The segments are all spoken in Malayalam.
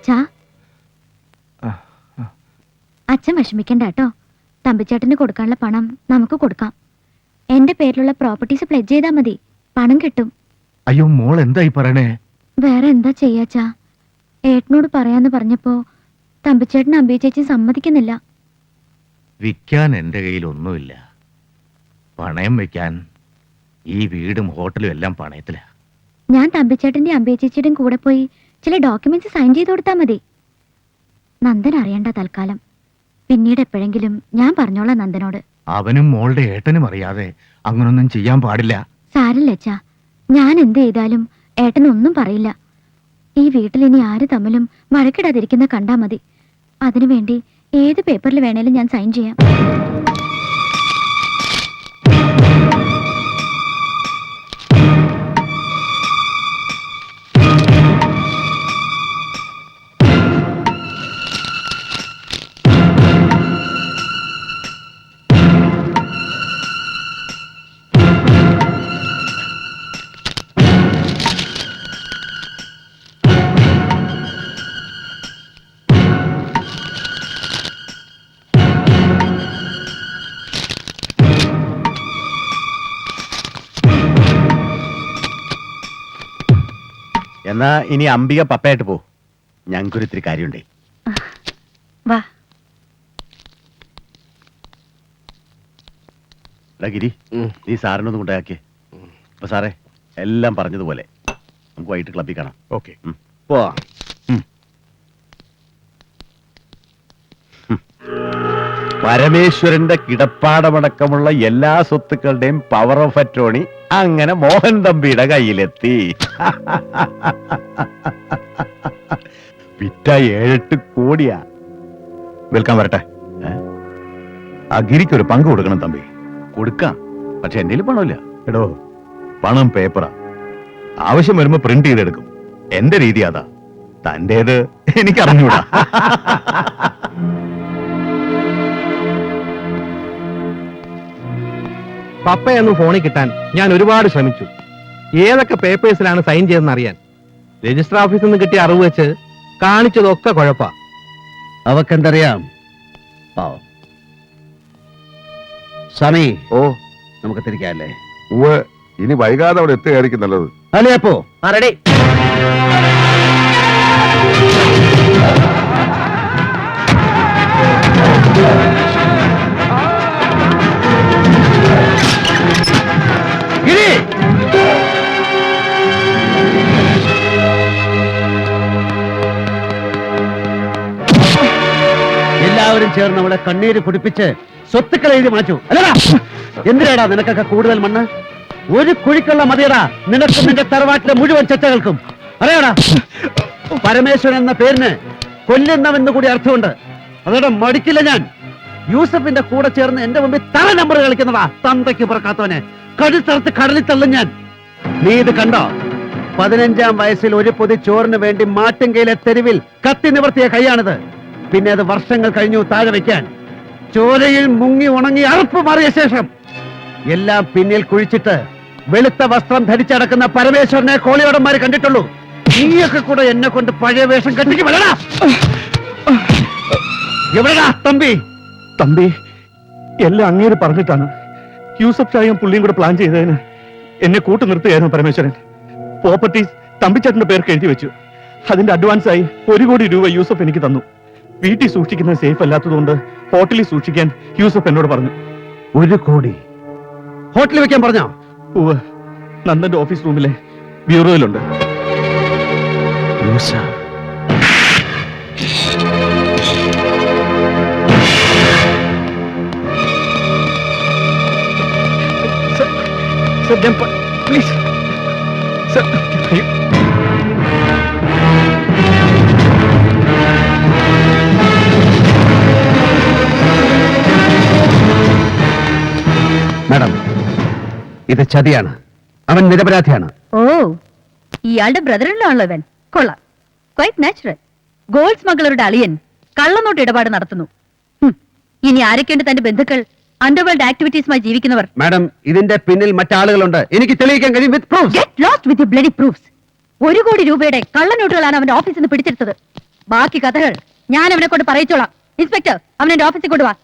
അച്ഛാ. അച്ഛൻ വിഷമിക്കണ്ട കേട്ടോ. തമ്പിച്ചേട്ടന് കൊടുക്കാനുള്ള പണം നമുക്ക് കൊടുക്കാം. എന്റെ പേരിലുള്ള പ്രോപ്പർട്ടീസ് പ്ലെജ് ചെയ്താൽ മതി. പണം കിട്ടും. അയ്യോ മോൾ എന്തായി പറയണേ? വേറെ എന്താ ചെയ്യാച്ചാ ഏട്ടനോട് പറയാന്ന് പറഞ്ഞപ്പോ തമ്പിച്ചേട്ടൻ അമ്പി ചേച്ചി സമ്മതിക്കുന്നില്ല. വിൽക്കാൻ എന്റെ കയ്യിൽ ഒന്നുമില്ല. പണയം വെക്കാൻ ഈ വീടും ഹോട്ടലും എല്ലാം പണയത്തിലാ. ഞാൻ തമ്പിച്ചേട്ടന്റെ അമ്പി ചേച്ചിയുടെയും കൂടെ പോയി ചില ഡോക്യുമെന്റ്സ് സൈൻ ചെയ്ത് കൊടുത്താൽ മതി. നന്ദൻ അറിയണ്ട തൽക്കാലം. പിന്നീട് എപ്പോഴെങ്കിലും ഞാൻ പറഞ്ഞോളാം നന്ദനോട്. അവനും മോളുടെ ഏട്ടനും അറിയാതെ അങ്ങനൊന്നും ചെയ്യാൻ പാടില്ല. സാരല്ല അച്ഛാ. ഞാൻ എന്ത് ചെയ്താലും ഏട്ടനൊന്നും പറയില്ല. ഈ വീട്ടിൽ ഇനി ആര് തമ്മിലും വഴക്കിടാതിരിക്കുന്ന കണ്ടാ മതി. അതിനുവേണ്ടി ഏത് പേപ്പറിൽ വേണേലും ഞാൻ സൈൻ ചെയ്യാം. എന്നാ ഇനി അംബിക പപ്പയായിട്ട് പോ. ഞങ്ങൾക്കൊരു ഇത്തിരി കാര്യമുണ്ടേ. വാ. എടാ ഗിരി നീ സാറിനൊന്ന് കൊണ്ടാക്കിയേ അപ്പൊ സാറേ എല്ലാം പറഞ്ഞതുപോലെ. നമുക്ക് വൈകിട്ട് ക്ലബ്ബിൽ കാണാം. ഓക്കെ. പോവാ. പരമേശ്വരന്റെ കിടപ്പാടമടക്കമുള്ള എല്ലാ സ്വത്തുക്കളുടെയും പവർ ഓഫ് അറ്റോണി അങ്ങനെ മോഹൻ തമ്പിയുടെ കയ്യിലെത്തി. വിറ്റ ഏഴെട്ട് കോടിയാ. വെൽക്കാൻ വരട്ടെ. ഏ? ആ ഗിരിക്ക് ഒരു പങ്ക് കൊടുക്കണം തമ്പി. കൊടുക്കാം. പക്ഷെ എന്റെ പണമില്ല. എടോ. പണം പേപ്പറാ. ആവശ്യം വരുമ്പോ പ്രിന്റ് ചെയ്തെടുക്കും. എന്റെ രീതി അതാ. തന്റേത് എനിക്ക് പപ്പയൊന്നും ഫോണിൽ കിട്ടാൻ ഞാൻ ഒരുപാട് ശ്രമിച്ചു. ഏതൊക്കെ പേപ്പേഴ്സിലാണ് സൈൻ ചെയ്തെന്ന് അറിയാൻ. രജിസ്റ്റർ ഓഫീസിൽ നിന്ന് കിട്ടിയ അറിവ് വെച്ച് കാണിച്ചതൊക്കെ കുഴപ്പാ. അവക്കെന്തറിയാം? പാവം സ്വാമി ഓ. നമുക്ക് തിരിക്കാല്ലേ? ഉവ്വ് ഇനി വൈകാതെ അവിടെ എത്തുകയായിരിക്കും നല്ലത്. അല്ലേ അപ്പോ? റെഡി ചേർന്ന് അവളെ കണ്ണീര് കുടിപ്പിച്ച് സ്വത്തുക്കൾ എഴുതി മാറ്റു. അല്ലടാ എന്തിനാടാ നിനക്കൊക്കെ കൂടുതൽ മണ്ണ്? ഒരു കുഴിക്കുള്ള മതിയടാ. നിനക്കും നിന്റെ തറവാട്ടിലെ മുഴുവൻ ചർച്ചകൾക്കും അറിയാടാ? പരമേശ്വരൻ എന്ന പേരിന് കൊല്ലുന്നവെന്ന് കൂടി അർത്ഥമുണ്ട്. അതോടെ മടിക്കില്ല ഞാൻ. യൂസഫിന്റെ കൂടെ ചേർന്ന് എന്റെ മുമ്പിൽ തല നമ്പർ കളിക്കുന്നതാ തന്തയ്ക്ക് പുറക്കാത്തവനെ. കടുത്തറത്ത് കടലിൽ തള്ളും ഞാൻ. നീ ഇത് കണ്ടോ? പതിനഞ്ചാം വയസ്സിൽ ഒരു പൊതി ചോറിന് വേണ്ടി മാട്ടുങ്കയിലെ തെരുവിൽ കത്തി നിവർത്തിയ കൈയാണിത്. പിന്നെ അത് വർഷങ്ങൾ കഴിഞ്ഞു താഴെ വയ്ക്കാൻ. ചോരയിൽ മുങ്ങി ഉണങ്ങി അറുപ്പ് മാറിയ ശേഷം എല്ലാം പിന്നിൽ കുഴിച്ചിട്ട് വെളുത്ത വസ്ത്രം ധരിച്ചടക്കുന്ന പരമേശ്വരനെ കോളിയോടന്മാര് കണ്ടിട്ടുള്ളൂ. നീയൊക്കെ കൂടെ എന്നെ കൊണ്ട് പഴയ വേഷം കെട്ടിക്ക് വരടാ. എവിടെടാ തമ്പി? തമ്പി എല്ലാം അങ്ങേര് പറഞ്ഞിട്ടാണ്. യൂസഫ് ഷായും പുള്ളിയും കൂടെ പ്ലാൻ ചെയ്തതിന് എന്നെ കൂട്ടു നിർത്തുകയായിരുന്നു പരമേശ്വരൻ. പ്രോപ്പർട്ടീസ് തമ്പിച്ചേട്ടന്റെ പേർക്ക് എഴുതി വെച്ചു. അതിന്റെ അഡ്വാൻസ് ആയി ഒരു കോടി രൂപ യൂസഫ് എനിക്ക് തന്നു. വീട്ടിൽ സൂക്ഷിക്കുന്നത് സേഫ് അല്ലാത്തതുകൊണ്ട് ഹോട്ടലിൽ സൂക്ഷിക്കാൻ യൂസഫ് എന്നോട് പറഞ്ഞു. ഒരു കോടി. ഹോട്ടലിൽ വെക്കാൻ പറഞ്ഞോ? നന്ദന്റെ ഓഫീസ് റൂമിലെ ബ്യൂറോയിലുണ്ട്. പ്ലീസ്. ഇത് ചതിയാണ്. അവൻ നിരപരാധിയാണ്. ഓ ഇയാളുടെ ബ്രദറിലാണല്ലോ ഇവൻ. കൊള്ളാം. ക്വൈറ്റ് നാച്ചുറൽ ഗോൾഡ് സ്മഗ്ലറുടെ അളിയൻ കള്ളനോട്ട് ഇടപാട് നടത്തുന്നു. ഹും, ഇനി ആരൊക്കെയുണ്ട് തന്റെ ബന്ധുക്കൾ? അണ്ടർവേൾഡ് ആക്ടിവിറ്റീസുമായി ജീവിക്കുന്നവർ. മാഡം ഇതിന്റെ പിന്നിൽ മറ്റാളുകളുണ്ട്. എനിക്ക് തെളിയിക്കാൻ കഴിയും with proof get lost with bloody proofs ഒരു കോടി രൂപയുടെ കള്ളനോട്ടുകളാണ് അവന്റെ ഓഫീസിൽ നിന്ന് പിടിച്ചെടുത്തത്. ബാക്കി കഥകൾ ഞാൻ അവനെ കൊണ്ട് പറയിച്ചോളാം. ഇൻസ്പെക്ടർ അവനെ എന്റെ ഓഫീസിൽ കൊണ്ടുവാ.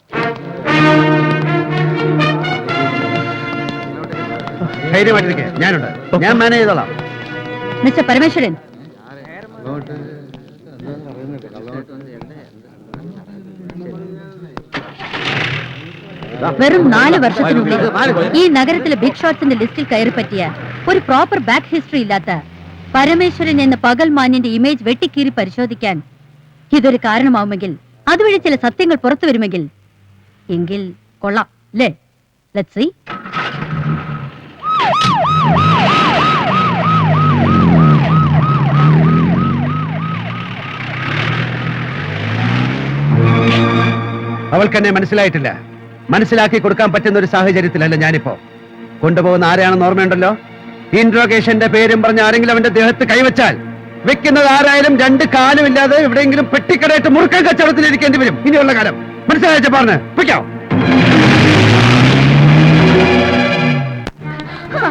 ധൈര്യമായിട്ടിരിക്കെ. ഞാനുണ്ട്. ഞാൻ മാനേജ് ചെയ്തോളാം. മിസ്റ്റർ പരമേശ്വരൻ. വെറും നാല് വർഷത്തിനുള്ളിൽ ഈ നഗരത്തിലെ ബിഗ് ഷോട്ട്സിന്റെ ലിസ്റ്റിൽ കയറി പറ്റിയ ഒരു പ്രോപ്പർ ബാക്ക് ഹിസ്റ്ററി ഇല്ലാത്ത പരമേശ്വരൻ എന്ന പകൽ മാന്യന്റെ ഇമേജ് വെട്ടിക്കീറി പരിശോധിക്കാൻ ഇതൊരു കാരണമാവുമെങ്കിൽ അതുവഴി ചില സത്യങ്ങൾ പുറത്തു വരുമെങ്കിൽ എങ്കിൽ കൊള്ളാം അല്ലേ? ലെറ്റ് സീ അവൾക്ക് എന്നെ മനസ്സിലായിട്ടില്ല. മനസ്സിലാക്കി കൊടുക്കാൻ പറ്റുന്ന ഒരു സാഹചര്യത്തിലല്ല ഞാനിപ്പോ. കൊണ്ടുപോകുന്ന ആരെയാണെന്ന് ഓർമ്മയുണ്ടല്ലോ? ഇൻട്രോഗേഷന്റെ പേരും പറഞ്ഞ ആരെങ്കിലും അവന്റെ ദേഹത്ത് കൈവച്ചാൽ വെക്കുന്നത് ആരായാലും രണ്ട് കാലും ഇല്ലാതെ എവിടെയെങ്കിലും പെട്ടിക്കടയിട്ട് മുറുക്കൻ കച്ചവടത്തിൽ ഇരിക്കേണ്ടി വരും. ഇനിയുള്ള കാലം. മനസ്സിലായ പറഞ്ഞ് വെക്കാം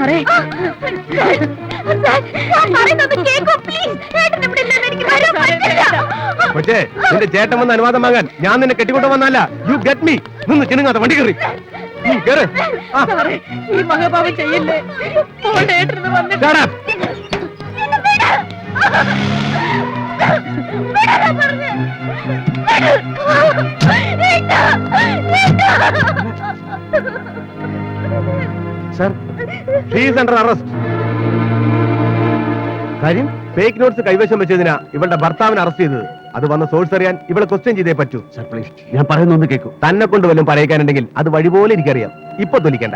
സാറേ. കൊച്ചേ നിന്റെ ചേട്ടൻ വന്ന് അനുവാദം വാങ്ങാൻ ഞാൻ നിന്നെ കെട്ടിക്കൊണ്ടു വന്നല്ല യു ഗെറ്റ് മീ നിന്ന് ചിനുങ്ങാത്ത വണ്ടി കയറി. ഈ മഹാഭാവം ചെയ്യില്ലേ. സർ ഷീസ് അണ്ടർ അറസ്റ്റ് കാര്യം ഫേക്ക് നോട്ട്സ് കൈവശം വെച്ചതിനാ ഇവളുടെ ഭർത്താവിനെ അറസ്റ്റ് ചെയ്തത്. അത് വന്ന സോഴ്സ് അറിയാൻ ഇവളെ ക്വസ്റ്റ്യൻ ചെയ്തേ പറ്റൂ. സർ പ്ലീസ് ഞാൻ പറയുന്നൊന്ന് കേൾക്കൂ തന്നെ കൊണ്ട് വല്ലതും പറയിക്കാനുണ്ടെങ്കിൽ അത് വഴി പോലെ എനിക്കറിയാം ഇപ്പൊ തൊലിക്കണ്ട.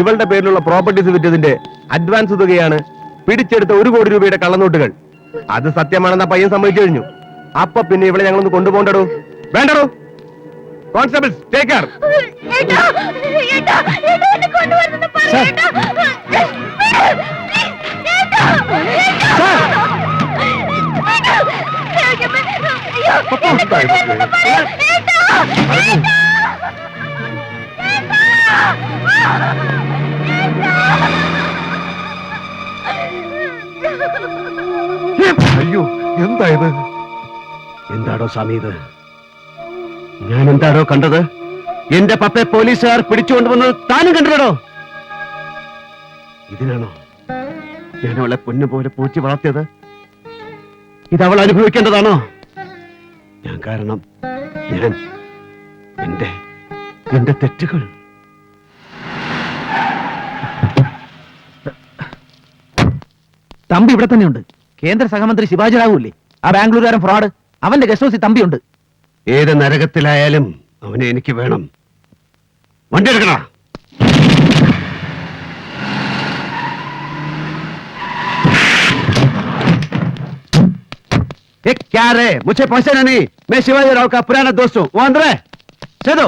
ഇവളുടെ പേരിലുള്ള പ്രോപ്പർട്ടീസ് വിറ്റതിന്റെ അഡ്വാൻസ് തുകയാണ് പിടിച്ചെടുത്ത ഒരു കോടി രൂപയുടെ കള്ളനോട്ടുകൾ. അത് സത്യമാണെന്ന പയ്യൻ സമ്മതിച്ചു കഴിഞ്ഞു. അപ്പൊ പിന്നെ ഇവളെ ഞങ്ങളൊന്ന് കൊണ്ടുപോകണ്ടടോ? വേണ്ടടോ? കോൺസ്റ്റബിൾസ് ടേക്ക് കെയർ അയ്യോ എന്തായത് എന്താടോ സ്വാമി ഇത്? ഞാൻ എന്താടോ കണ്ടത്? എന്റെ പപ്പെ പോലീസുകാർ പിടിച്ചുകൊണ്ടുവന്നത് താനും കണ്ടില്ലടോ ഇതിനാണോ ഞാൻ അവളെ പൊന്നുപോലെ പൂച്ചി വളർത്തിയത്? ഇത് അവൾ അനുഭവിക്കേണ്ടതാണോ? ഞാൻ കാരണം ഞാൻ എന്റെ എന്റെ തെറ്റുകൾ. തമ്പി ഇവിടെ തന്നെയുണ്ട്. കേന്ദ്ര സഹമന്ത്രി ശിവാജി റാവു ആ ബാംഗ്ലൂരുകാരൻ ഫ്രോഡ്. അവന്റെ ഗസ്റ്റ് ഹൗസിൽ തമ്പിയുണ്ട്. ഏത് നരകത്തിലായാലും അവനെ എനിക്ക് വേണം വണ്ടി എടുക്കണ ये क्या रे मुझे पहचाना नहीं मैं शिवाजी राव का पुराना दोस्त हूँ वो अंदर है चलो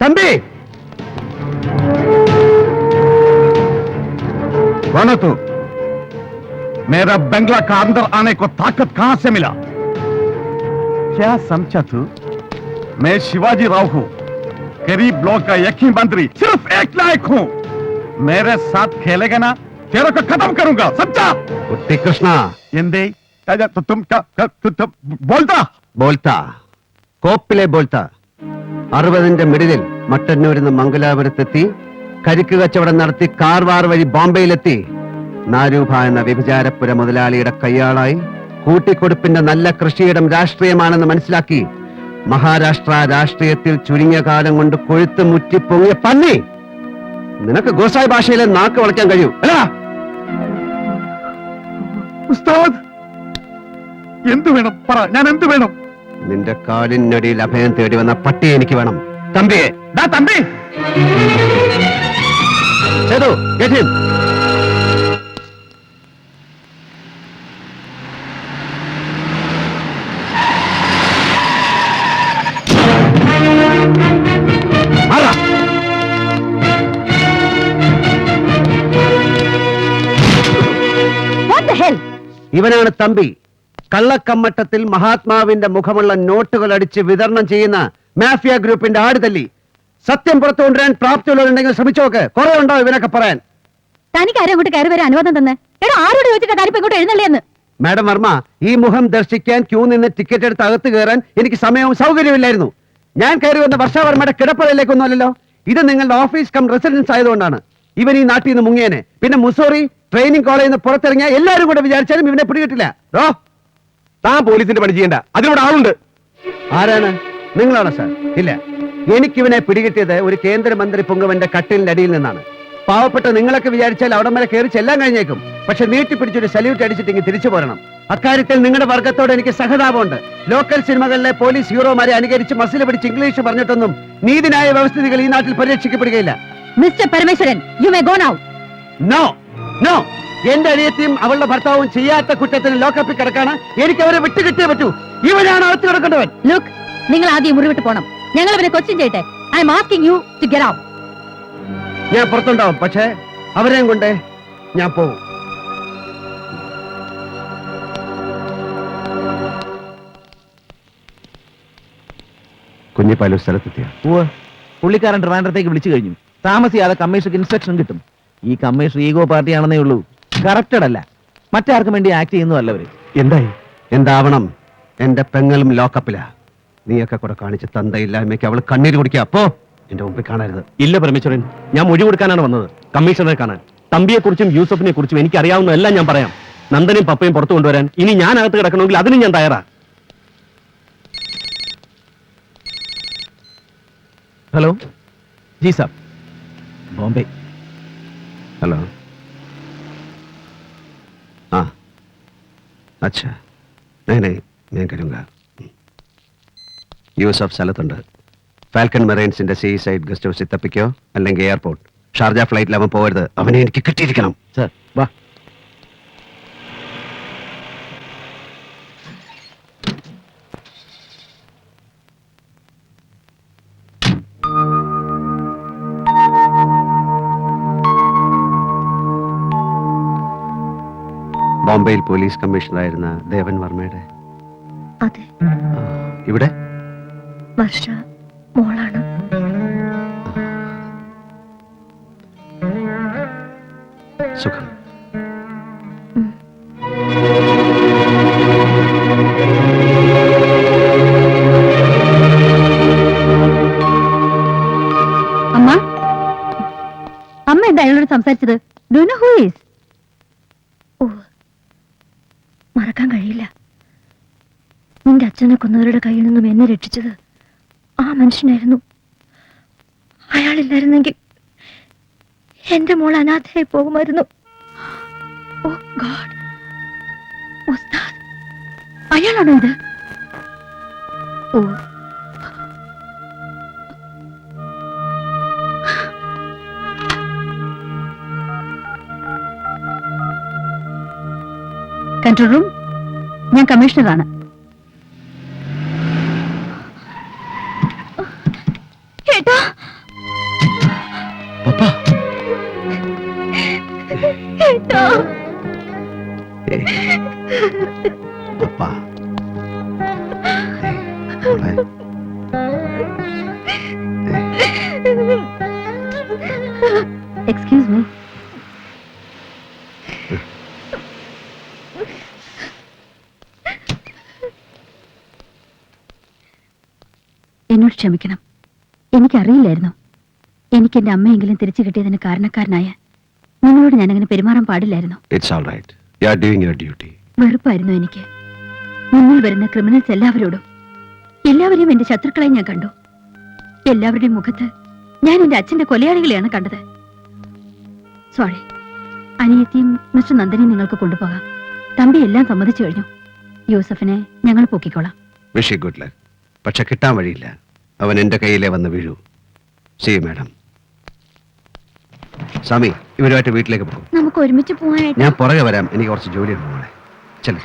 तंबी कौन है तू मेरा बंगला का अंदर आने को ताकत कहां से मिला क्या समझा तू मैं शिवाजी राव हूं गरीब ब्लॉक का एक ही मंत्री सिर्फ एक लायक हूं मेरे साथ खेलेगा ना तेरे को खत्म करूंगा समझा कुत्ती कृष्णा എന്തേ രാജാ, തു- തും ക- ക- തു- തു- ബോൾത്താ ബോൾത്ത കോപ്പിലെ ബോൾത്ത അറുപതിന്റെ മിഡിലിൽ മട്ടന്നൂരിൽ നിന്ന് മംഗലാപുരത്തെത്തി കരിക്ക് കച്ചവടം നടത്തി കാർവാർ വഴി ബോംബെയിലെത്തി നാരൂഭ എന്ന വ്യഭിചാരപ്പുര മുതലാളിയുടെ കയ്യാളായി കൂട്ടിക്കൊടുപ്പിന്റെ നല്ല കൃഷിയിടം രാഷ്ട്രീയമാണെന്ന് മനസ്സിലാക്കി മഹാരാഷ്ട്ര രാഷ്ട്രീയത്തിൽ ചുരുങ്ങിയ കാലം കൊണ്ട് കൊഴുത്ത് മുറ്റി പൊങ്ങിയ പന്നി. നിനക്ക് ഗോസായി ഭാഷയിലെ നാക്ക് വളയ്ക്കാൻ കഴിയും. അല്ല ഉസ്താദ് എന്തു വേണം? പറ ഞാൻ എന്തു വേണം? നിന്റെ കാലിനടിയിൽ അഭയം തേടി വന്ന പട്ടിയെ എനിക്ക് വേണം. തമ്പിയെ. തമ്പി. സേതു get ഇവനാണ് തമ്പി. കള്ളക്കമ്മട്ടത്തിൽ മഹാത്മാവിന്റെ മുഖമുള്ള നോട്ടുകൾ അടിച്ച് വിതരണം ചെയ്യുന്ന മാഫിയ ഗ്രൂപ്പിന്റെ ആടുതല്ലി. സത്യം പുറത്തു കൊണ്ടുവരാൻ പ്രാപ്തിയുള്ളവരുണ്ടെങ്കിൽ ശ്രമിച്ചോക്ക് കുറെ ഉണ്ടോ ഇവനൊക്കെ പറയാൻ? തനിക്ക് ആരും കയറി വരാൻ അനുവാദം തന്നെ? എടാ ആരോട് ചോദിച്ചിട്ട് കാര്യം ഇങ്ങോട്ട് എഴുന്നള്ളിയെന്ന്? മാഡം വർമ്മ ഈ മുഖം ദർശിക്കാൻ ക്യൂ നിന്ന് ടിക്കറ്റ് എടുത്ത് അകത്ത് കയറാൻ എനിക്ക് സമയവും സൗകര്യമില്ലായിരുന്നു ഞാൻ കയറി വന്ന വർഷാവർമ്മയുടെ കിടപ്പറയിലേക്കൊന്നുമല്ലല്ലോ ഇത് നിങ്ങളുടെ ഓഫീസ് കം റെസിഡൻസ് ആയതുകൊണ്ടാണ്. ഇവൻ ഈ നാട്ടിൽ നിന്ന് മുങ്ങിയനെ. പിന്നെ മുസോറി ട്രെയിനിങ് കോളേജിൽ നിന്ന് പുറത്തിറങ്ങിയ എല്ലാവരും കൂടെ വിചാരിച്ചാലും ഇവനെ പിടികിട്ടില്ല. റോ താൻ പോലീസിന്റെ പണി ചെയ്യണ്ട. അതിനോട് ആളുണ്ട്. ആരാണ്? നിങ്ങളാണോ സാർ? ഇല്ല. എനിക്കിവനെ പിടികിട്ടിയത് ഒരു കേന്ദ്രമന്ത്രി പൊങ്കവന്റെ കട്ടിലിന്റെ അടിയിൽ നിന്നാണ്. പാവപ്പെട്ട നിങ്ങളൊക്കെ വിചാരിച്ചാൽ അവിടം വരെ കയറി ചെല്ലാൻ കഴിഞ്ഞേക്കും. പക്ഷെ നീട്ടി പിടിച്ചൊരു സല്യൂട്ട് അടിച്ചിട്ട് ഇങ്ങനെ തിരിച്ചു പോരണം. അക്കാര്യത്തിൽ നിങ്ങളുടെ വർഗത്തോട് എനിക്ക് സഹതാപമുണ്ട്. ലോക്കൽ സിനിമകളിലെ പോലീസ് ഹീറോമാരെ അനുകരിച്ച് മസിൽ പിടിച്ച് ഇംഗ്ലീഷ് പറഞ്ഞിട്ടൊന്നും നീതിന്യായ വ്യവസ്ഥിതികൾ ഈ നാട്ടിൽ പരിരക്ഷിക്കപ്പെടുകയില്ല. Mister Parameswaran you may go now no no എന്റെ അനിയത്തിയും അവളുടെ ഭർത്താവും ചെയ്യാത്ത കുറ്റത്തിന് ലോക്കപ്പിൽ കിടക്കാണ് എനിക്ക് അവരെ വിട്ടുകിട്ടേ പറ്റൂ. ഇവനാണ് അകത്ത് കിടക്കേണ്ടവൻ. ലുക്ക് നിങ്ങൾ ആദ്യം മുറിവിട്ട് പോണം. ഞങ്ങൾ അവരെ കൊച്ചിൻ ചെയ്യട്ടെ. I'm asking you to get out ഞാൻ പുറത്തുണ്ടാവും. പക്ഷേ അവരെയും കൊണ്ട് ഞാൻ പോകും കുഞ്ഞിപ്പാലൂർ സ്ഥലത്തെത്തിയ. പുള്ളിക്കാരൻ ട്രിവാൻഡ്രത്തേക്ക് വിളിച്ചു കഴിഞ്ഞു. താമസിയാതെ കമ്മീഷണർക്ക് ഇൻസ്ട്രക്ഷൻ കിട്ടും. ഈ കമ്മീഷണർ ഈഗോ പാർട്ടിയാണെന്നേ ഉള്ളൂ. കറക്റ്റഡ് അല്ല. മറ്റാർക്കും വേണ്ടി ആക്ട് ചെയ്യുന്നതല്ല അവർ. എന്തായി? എന്താവണം? എന്റെ പെങ്ങളും ലോക്കപ്പിലാ നീയൊക്കെ കൂടെ കാണിച്ച് തന്തയില്ലായ്മയ്ക്ക് അവൾ കണ്ണീര് കുടിക്കുക അപ്പോ എന്റെ മുമ്പിൽ കാണരുത്. ഇല്ല പരമേശ്വരൻ. ഞാൻ മൊഴി കൊടുക്കാനാണ് വന്നത്. കമ്മീഷണറെ കാണാൻ. തമ്പിയെ കുറിച്ചും യൂസഫിനെ കുറിച്ചും എനിക്ക് അറിയാവുന്നതെല്ലാം ഞാൻ പറയാം. നന്ദനും പപ്പയും പുറത്തു കൊണ്ടുവരാൻ. ഇനി ഞാൻ അകത്ത് കിടക്കണമെങ്കിൽ അതിനും ഞാൻ തയ്യാറാ. ഹലോ? ജി സാബ്. ബോംബെ. ഹലോ ആ. അച്ഛാ. അങ്ങനെ ഞാൻ കരുങ്ക. യൂസഫ് സ്ഥലത്തുണ്ട്. ഫാൽക്കൺ മെറൈൻസിന്റെ സീ സൈഡ് ഗസ്റ്റ് ഹൗസിൽ തപ്പിക്കോ? അല്ലെങ്കിൽ എയർപോർട്ട്. ഷാർജ ഫ്ലൈറ്റിൽ അവൻ പോകരുത്. അവനെ എനിക്ക് കിട്ടിയിരിക്കണം. സർ വാ. ബോംബെയിൽ പോലീസ് കമ്മീഷണറായിരുന്ന ദേവൻ വർമ്മയുടെ? അതെ. ഇവിടെ? വർഷ മോളാണ്. അച്ഛനെ കൊന്നവരുടെ കയ്യിൽ നിന്നും എന്നെ രക്ഷിച്ചത് ആ മനുഷ്യനായിരുന്നു. അയാളില്ലായിരുന്നെങ്കിൽ എന്റെ മോൾ അനാഥയായി പോകുമായിരുന്നു. ഓ ഉസ്താദ് അയാളാണോ ഇത്? ഓ. Control room? ഞാൻ കമ്മീഷണറാണ്. എക്സ്ക്യൂസ് മീ എന്നോട് ക്ഷമിക്കണം. എനിക്കറിയില്ലായിരുന്നു. എനിക്ക് എന്റെ അമ്മയെങ്കിലും തിരിച്ചു കിട്ടിയതിന് കാരണക്കാരനായ നിങ്ങളോട് ഞാൻ അങ്ങനെ പെരുമാറാൻ പാടില്ലായിരുന്നു. വെറുപ്പായിരുന്നു എനിക്ക്. മുന്നിൽ വരുന്ന ക്രിമിനൽസ് എല്ലാവരോടും. എല്ലാവരെയും എന്റെ ശത്രുക്കളെ ഞാൻ കണ്ടു. എല്ലാവരുടെയും മുഖത്ത് ഞാൻ എന്റെ അച്ഛന്റെ കൊലയാളികളെയാണ് കണ്ടത്. സോറി അനിയത്തിയും മിസ്റ്റർ നന്ദനെയും നിങ്ങൾക്ക് കൊണ്ടുപോകാം. തമ്പി എല്ലാം സമ്മതിച്ചു കഴിഞ്ഞു. യൂസഫിനെ ഞങ്ങൾ പൊക്കിക്കോളാം. Good luck. പക്ഷെ കിട്ടാൻ വഴിയില്ല. അവൻ എന്റെ കയ്യിലേ വന്ന് വീഴൂ. സി മാഡം സ്വാമി ഇവരുമായിട്ട് വീട്ടിലേക്ക് പോകും. നമുക്ക് ഒരുമിച്ച് പോവാനായിട്ട്. ഞാൻ പുറകെ വരാം. എനിക്ക് കുറച്ച് ജോലിയുണ്ട് മോളെ. ചെല്ലേ.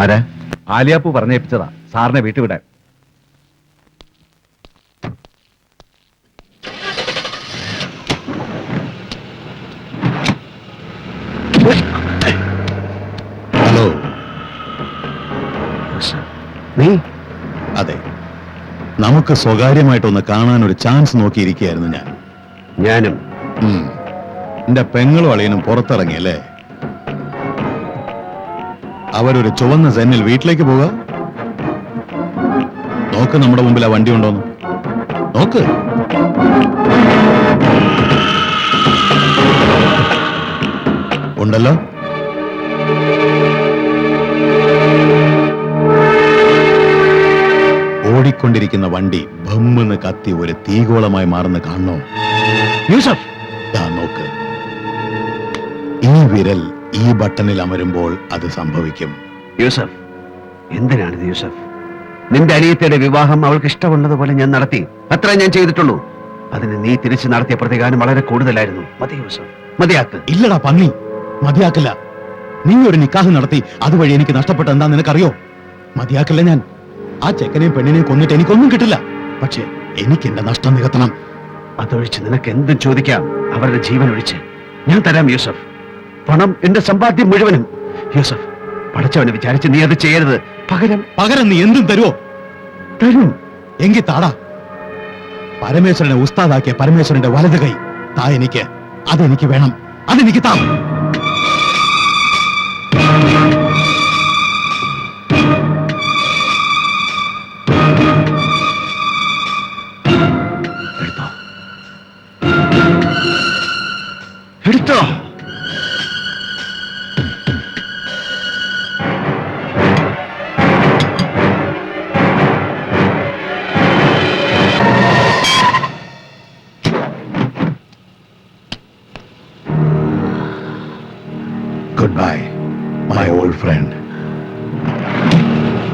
ആരാ? ആലിയാപ്പു പറഞ്ഞേപ്പിച്ചതാ. സാറിനെ വീട്ടിൽ വിടാൻ നീ അതെ നമുക്ക് സ്വകാര്യമായിട്ടൊന്ന് കാണാൻ ഒരു ചാൻസ് നോക്കിയിരിക്കുകയായിരുന്നു ഞാൻ. ഞാനും. എന്റെ പെങ്ങളും അളിയനും പുറത്തിറങ്ങിയല്ലേ അവരൊരു ചുവന്ന സെന്നിൽ വീട്ടിലേക്ക് പോവുക. നോക്ക് നമ്മുടെ മുമ്പിൽ ആ വണ്ടി ഉണ്ടോന്ന്. നോക്ക്. ഉണ്ടല്ലോ. ഓടിക്കൊണ്ടിരിക്കുന്ന വണ്ടി ബമ്മെന്ന് കത്തി ഒരു തീകോളമായി മാറുന്ന കാണണോ? യൂസഫ്! നോക്ക്. ഈ വിരൽ ഈ ബട്ടണിൽ അമരുമ്പോൾ അത് സംഭവിക്കും. യൂസഫ് എന്തിനാണിത് യൂസഫ്? നിന്റെ അനിയത്തിയുടെ വിവാഹം അവൾക്ക് ഇഷ്ടമുള്ളതുപോലെ ഞാൻ നടത്തി. അത്ര ഞാൻ ചെയ്തിട്ടുള്ളൂ. അതിന് നീ തിരിച്ചു നടത്തിയ പ്രതികാരം വളരെ കൂടുതലായിരുന്നു. മതി യൂസഫ് മതിയാക്ക്. ഇല്ലടാ പന്നി മതിയാക്കില്ല. നീ ഒരു നിക്കാഹ് നടത്തി അതുവഴി എനിക്ക് നഷ്ടപ്പെട്ട എന്താ നിനക്കറിയോ? മതിയാക്കില്ല ഞാൻ? ആ ചെക്കനെയും പെണ്ണിനെയും കൊന്നിട്ട് എനിക്കൊന്നും കിട്ടില്ല. പക്ഷേ എനിക്ക് എന്റെ നഷ്ടം നികത്തണം. അതൊഴിച്ച് നിനക്ക് എന്തും ചോദിക്കാം. അവരുടെ ജീവൻ ഒഴിച്ച് ഞാൻ തരാം യൂസഫ്. പണം എന്റെ സമ്പാദ്യം മുഴുവനും. യൂസഫ് പടച്ചവനെ വിചാരിച്ച് നീ അത് ചെയ്യരുത്. പകരം പകരം നീ എന്തും തരുമോ തരും. എങ്കിൽ താടാ. പരമേശ്വരനെ ഉസ്താദാക്കിയ പരമേശ്വരന്റെ വലത് കൈ താ എനിക്ക്. അതെനിക്ക് വേണം. അതെനിക്ക് താ.